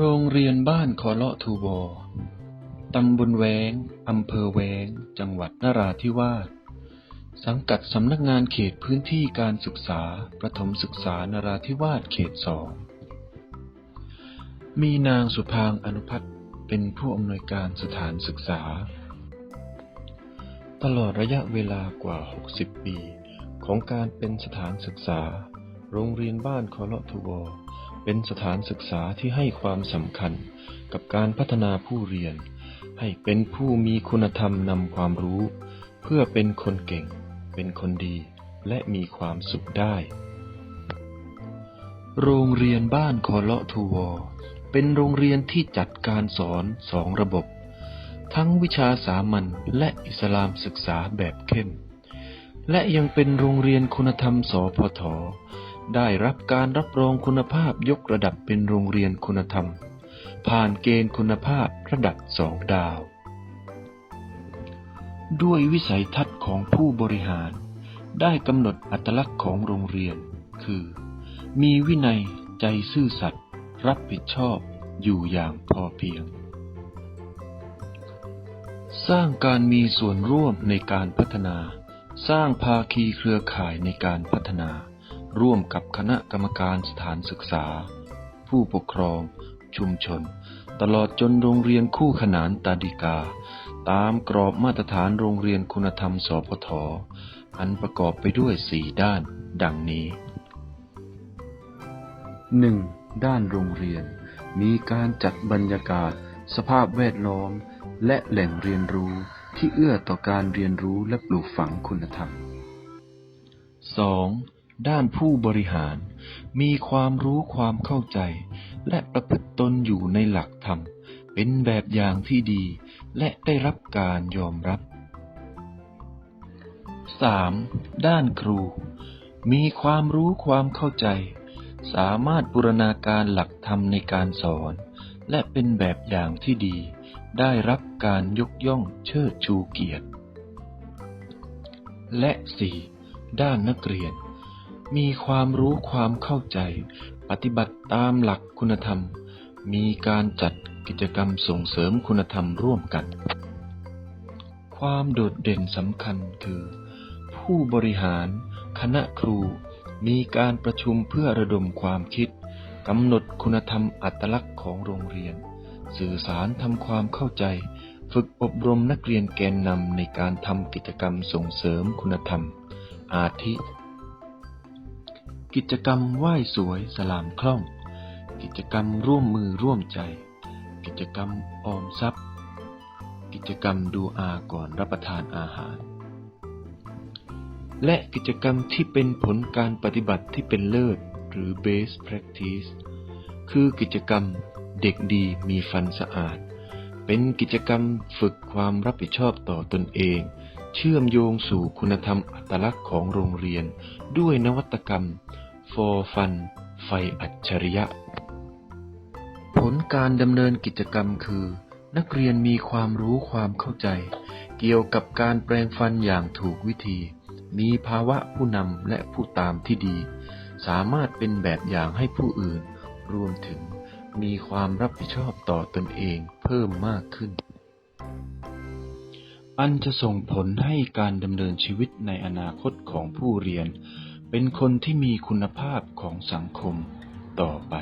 โรงเรียนบ้านคอเลาะทูบอ ตำบลแวง อำเภอแวง จังหวัดนราธิวาส สังกัดสำนักงานเขตพื้นที่การศึกษา ประถมศึกษานราธิวาสเขตสอง มีนางสุพางอนุพัฒน์เป็นผู้อำนวยการสถานศึกษา ตลอดระยะเวลากว่า 60 ปี ของการเป็นสถานศึกษา โรงเรียนบ้านคอเลาะทูบอ เป็นสถานศึกษาที่ให้ความสำคัญกับการพัฒนาผู้เรียน ให้เป็นผู้มีคุณธรรมนำความรู้ เพื่อเป็นคนเก่ง เป็นคนดี และมีความสุขได้ โรงเรียนบ้านคอเลาะทูวอเป็นโรงเรียนที่จัดการสอนสองระบบ ทั้งวิชาสามัญและอิสลามศึกษาแบบเข้ม และยังเป็นโรงเรียนคุณธรรมสพท ได้รับการรับรองคุณภาพยกระดับเป็นโรงเรียนคุณธรรม ผ่านเกณฑ์คุณภาพระดับสองดาว ด้วยวิสัยทัศน์ของผู้บริหาร ได้กำหนดอัตลักษณ์ของโรงเรียน คือ มีวินัยใจซื่อสัตย์รับผิดชอบอยู่อย่างพอเพียง สร้างการมีส่วนร่วมในการพัฒนา สร้างภาคีเครือข่ายในการพัฒนา ร่วมกับคณะกรรมการสถานศึกษา ผู้ปกครอง ชุมชน ตลอดจนโรงเรียนคู่ขนานตาดิกา ตามกรอบมาตรฐานโรงเรียนคุณธรรมสพทอันประกอบไปด้วยสี่ด้าน ดังนี้ 1. ด้านโรงเรียน มีการจัดบรรยากาศ สภาพแวดล้อม และแหล่งเรียนรู้ที่เอื้อต่อการเรียนรู้และปลูกฝังคุณธรรม 2. ด้านผู้บริหาร มีความรู้ความเข้าใจ และประพฤติตนอยู่ในหลักธรรม เป็นแบบอย่างที่ดี และได้รับการยอมรับ 3. ด้านครู มีความรู้ความเข้าใจ สามารถบูรณาการหลักธรรมในการสอน และเป็นแบบอย่างที่ดี ได้รับการยกย่องเชิดชูเกียรติ และ 4. ด้านนักเรียน มีความรู้ความเข้าใจ ปฏิบัติตามหลักคุณธรรม มีการจัดกิจกรรมส่งเสริมคุณธรรมร่วมกัน ความโดดเด่นสำคัญคือ ผู้บริหาร คณะครู มีการประชุมเพื่อระดมความคิดกำหนดคุณธรรมอัตลักษณ์ของโรงเรียน สื่อสารทำความเข้าใจ ฝึกอบรมนักเรียนแกนนำในการทำกิจกรรมส่งเสริมคุณธรรม อาทิ กิจกรรมไหว้สวยสลามคล่อง กิจกรรมร่วมมือร่วมใจ กิจกรรมออมทรัพย์ กิจกรรมดูอาก่อนรับประทานอาหาร และกิจกรรมที่เป็นผลการปฏิบัติที่เป็นเลิศหรือ best practice คือกิจกรรมเด็กดีมีฟันสะอาด เป็นกิจกรรมฝึกความรับผิดชอบต่อตนเอง เชื่อมโยงสู่คุณธรรมอัตลักษณ์ของโรงเรียน ด้วยนวัตกรรม for fun ไฟอัจฉริยะ ผลการดำเนินกิจกรรมคือ นักเรียนมีความรู้ความเข้าใจ เกี่ยวกับการแปลงฟันอย่างถูกวิธี มีภาวะผู้นำและผู้ตามที่ดี สามารถเป็นแบบอย่างให้ผู้อื่น รวมถึงมีความรับผิดชอบต่อตนเองเพิ่มมากขึ้น อันจะส่งผลให้การดำเนินชีวิตในอนาคตของผู้เรียน เป็นคนที่มีคุณภาพของสังคมต่อไป